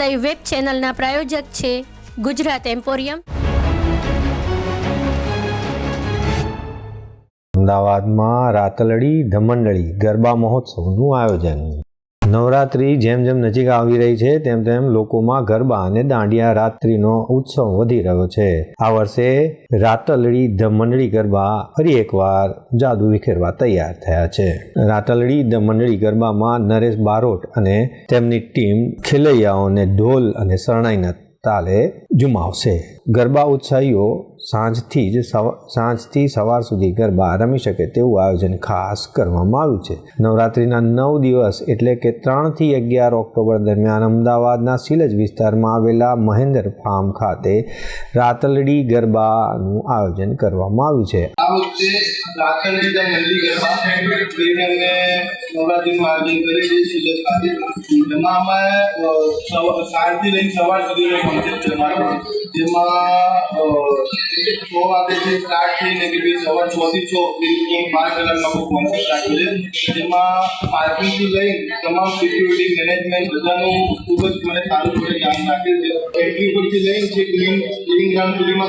Live web ચેનલના પ્રાયોજક છે Gujarat emporium અમદાવાદમાં રાતલડી ધમંડળી ગરબા મહોત્સવનું આયોજન. નવરાત્રી જેમ જેમ નજીક આવી રહી છે, તેમ તેમ લોકોમાં ગરબા અને દાંડિયા રાત્રિનો ઉત્સવ વધી રહ્યો છે. આ વર્ષે રાતલડી મંડળી ગરબા ફરી એકવાર જાદુ વિખેરવા તૈયાર થયા છે. રાતલડી ધમંડળી ગરબામાં નરેશ બારોટ અને તેમની ટીમ ખેલૈયાઓને ઢોલ અને શરણાઈના તાલે જુમાવશે. ગરબા ઉત્સાહીઓ સાંજથી જ સાંજથી સવાર સુધી ગરબા રમી શકે તેવું આયોજન ખાસ કરવામાં આવ્યું છે. નવરાત્રિના નવ દિવસ એટલે કે ત્રણથી અગિયાર ઓક્ટોબર દરમિયાન અમદાવાદના સિલજ વિસ્તારમાં આવેલા મહેન્દ્ર ફાર્મ ખાતે રાતલડી ગરબાનું આયોજન કરવામાં આવ્યું છે. આ લઈને સવાર સુધી કોન્સેપ્ટ છે અમારો જેમાં અ, સ્ટાર્ટ થઈને સવાર છ થી છ એ બાર કલાકનો કોન્સેપ્ટ રાખ્યો છે જેમાં પાર્કિંગથી લઈને તમામ સિક્યુરિટી મેનેજમેન્ટ બધાનું ખૂબ જ મને સારું પડે ધ્યાન રાખે છે એન્ટ્રી પરથી લઈને જે ક્લીન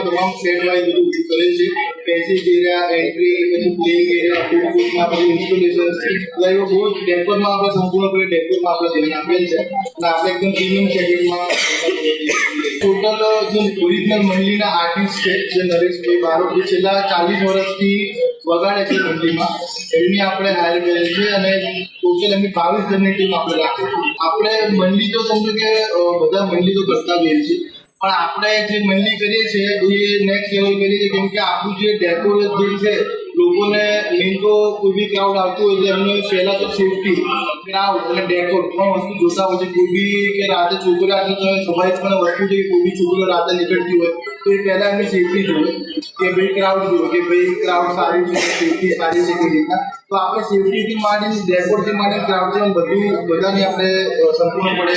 તમામ સેટ વાઇઝ કરે છે પેસેજ એન્ટ્રી પછી પ્લેઇંગ ઇન્સ્ટોલેશન બહુ ડેકોરમાં આપણે સંપૂર્ણપણે ડેકોરમાં આપણે ધ્યાન આપીએ છે અને આપણે એકદમ પ્રીમિયમ સેગમેન્ટમાં ટોટલ જે ઓરિજિનલ મંડળીના આર્ટિસ્ટ છે, જે નરેશભાઈ બારોટ જે છેલ્લા ચાલીસ વર્ષથી વગાડે છે મંડળીમાં એમની આપણે હાયર કરેલ છે અને ટોટલ એમની બાવીસ જણની ટીમ આપણે રાખી આપણે મંડલી તો સમજો કે બધા મંડળી તો કરતા જ છે પણ આપણે જે મંડળી કરીએ છીએ, એ નેક્સ્ટ લેવલ કરીએ છીએ, કેમ કે આપણું જે ડેકોરેટ જે છે લોકોને મેઇન તો કોઈ બી ક્રાઉડ આવતું હોય એટલે એમને પહેલાં તો સેફટી ક્રાઉડ અને ડેકોર ત્રણ વસ્તુ જોતા હોય છે. કોઈ બી કે રાતે છોકરી આજે સ્વાભાવિક પણ વસ્તુ છે કોઈ બી છોકરીઓ રાતે નીકળતી હોય. તો એ પહેલાં એમની સેફટી જોઈએ કે ભાઈ ક્રાઉડ જોઈએ કે ભાઈ ક્રાઉડ સારી છે સેફટી સારી છે કે રીતના તો આપણે સેફટીથી માંડીને ડેકોરથી માંડીને ક્રાઉડ છે બધું, બધાની આપણે સંપૂર્ણપણે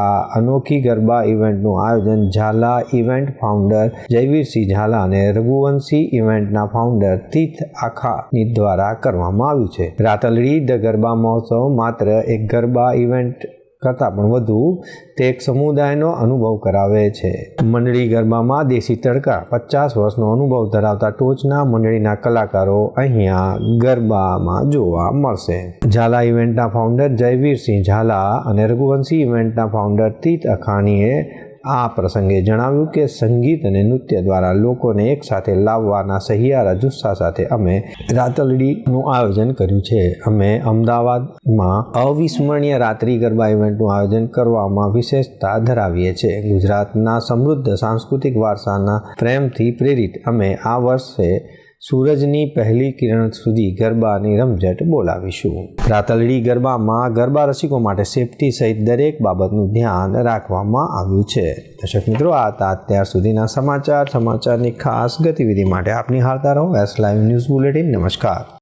આ અનોખી ગરબા ઇવેન્ટનું આયોજન ઝાલા ઇવેન્ટ ફાઉન્ડર જયવીરસિંહ ઝાલા અને રઘુવંશી ઇવેન્ટના ફાઉન્ડર તીર્થ આખાની દ્વારા કરવામાં આવ્યું છે. રાતલડી ધ ગરબા મહોત્સવ માત્ર એક ગરબા ઇવેન્ટ કરતાં પણ વધુ તે એક સમુદાયનો અનુભવ કરાવે છે. મંડળી ગરબામાં દેશી તડકા પચાસ વર્ષનો અનુભવ ધરાવતા ટોચના મંડળીના કલાકારો અહીંયા ગરબામાં જોવા મળશે. ઝાલા ઇવેન્ટના ફાઉન્ડર જયવીરસિંહ ઝાલા અને રઘુવંશી ઇવેન્ટના ફાઉન્ડર તીત અખાણીએ આ પ્રસંગે જણાવ્યું કે સંગીત અને નૃત્ય દ્વારા લોકોને એકસાથે લાવવાના સહિયારા જુસ્સા સાથે અમે રાતલડીનું આયોજન કર્યું છે. અમે અમદાવાદમાં અવિસ્મરણીય રાત્રિ ગરબા ઇવેન્ટનું આયોજન કરવામાં વિશેષતા ધરાવીએ છીએ. ગુજરાતના સમૃદ્ધ સાંસ્કૃતિક વારસાના પ્રેમથી પ્રેરિત અમે આ વર્ષે સૂરજની પહેલી કિરણ સુધી ગરબાની રમઝટ બોલાવીશું. રાતલડી ગરબામાં ગરબા રસિકો માટે સેફટી સહિત દરેક બાબતનું ધ્યાન રાખવામાં આવ્યું છે. દર્શક મિત્રો, આ હતા અત્યાર સુધીના સમાચાર. સમાચારની ખાસ ગતિવિધિ માટે આપની હાલતા રહો એસ લાઈવ ન્યૂઝ બુલેટિન નમસ્કાર.